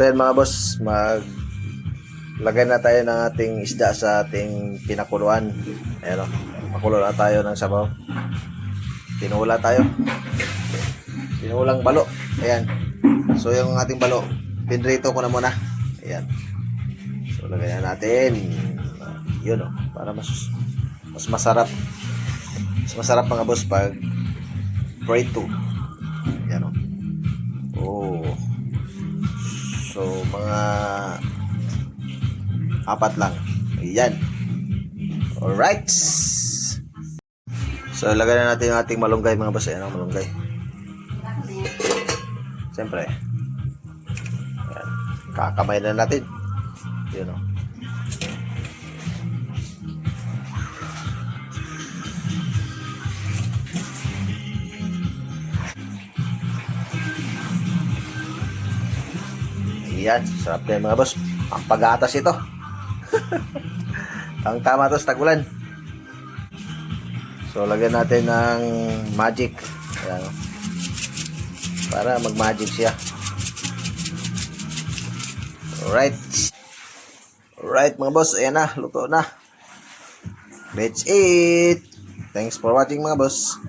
So yan mga boss, mag lagay na tayo ng ating isda sa ating pinakuluan. Ayan o, makulo na tayo ng sabaw. Tinula tayo. Tinulang balo. Ayan. So yung ating balo, pinrito ko na muna. Ayan. So lagay na natin. Yun o, para mas mas masarap. Mas masarap mga boss pag prito. Mga apat lang. Ayan. Alright. So, lagay na natin yung ating malunggay mga boss. Ayan ang malunggay. Siyempre. Ayan. Kakamay na natin. Yun o. Ayan, sarap na mga boss. Ang pag-atas ito. Ang tama to sa tagulan. So, lagyan natin ng magic. Ayan. Para mag-magic siya. Alright. Alright mga boss, ayan na, luto na. Let's eat. Thanks for watching mga boss.